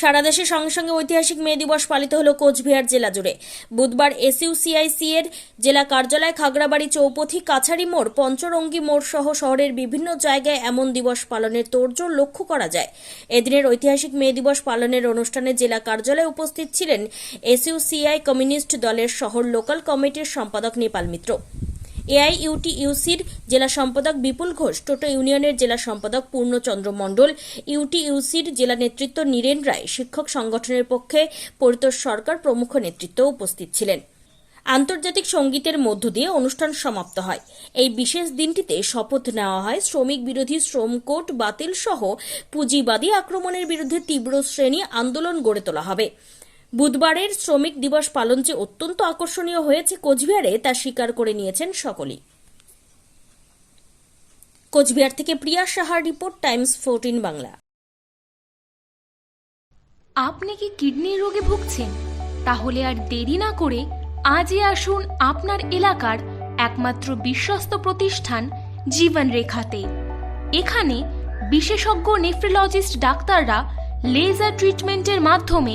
সারা দেশে সঙ্গে সঙ্গে ঐতিহাসিক মে দিবস পালিত হলো কোচবিহার জেলা জুড়ে। বুধবার এসইউসিআইসি এর জেলা কার্যালয় খাগড়াবাড়ি চৌপথি কাছারি মোড়, পঞ্চরঙ্গি মোড় সহ শহরের বিভিন্ন জায়গায় এমন দিবস পালনের তোড়জোড় লক্ষ্য করা যায়। এদিনের ঐতিহাসিক মে দিবস পালনের অনুষ্ঠানে জেলা কার্যালয়ে উপস্থিত ছিলেন এসইউসিআই কমিউনিস্ট দলের শহর লোকাল কমিটির সম্পাদক নেপাল মিত্র। এআইইউটিইউসির জেলা সম্পাদক বিপুল ঘোষ, টোটো ইউনিয়নের জেলা সম্পাদক পূর্ণচন্দ্র মণ্ডল, ইউটিইউসির জেলা নেতৃত্ব নীরেন রায়, শিক্ষক সংগঠনের পক্ষে পরিতোষ সরকার প্রমুখ নেতৃত্ব উপস্থিত ছিলেন। আন্তর্জাতিক সঙ্গীতের মধ্য দিয়ে অনুষ্ঠান সমাপ্ত হয়। এই বিশেষ দিনটিতে শপথ নেওয়া হয় শ্রমিক বিরোধী শ্রম কোড বাতিল সহ পুঁজিবাদী আক্রমণের বিরুদ্ধে তীব্র শ্রেণি আন্দোলন গড়ে তোলা হবে। বুধবারের শ্রমিক দিবস পালন যে অত্যন্ত আকর্ষণীয় হয়েছে কোচবিহারে, তা স্বীকার করে নিয়েছেন সকলেই। কোচবিহার থেকে প্রিয়া সাহার রিপোর্ট, টাইমস ফোরটিন বাংলা। আপনি কি কিডনির রোগে ভুগছেন? তাহলে আর দেরি না করে আজই আসুন আপনার এলাকার একমাত্র বিশ্বস্ত প্রতিষ্ঠান জীবন রেখাতে এখানে বিশেষজ্ঞ নেফ্রোলজিস্ট ডাক্তাররা লেজার ট্রিটমেন্টের মাধ্যমে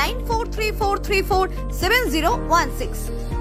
9434347016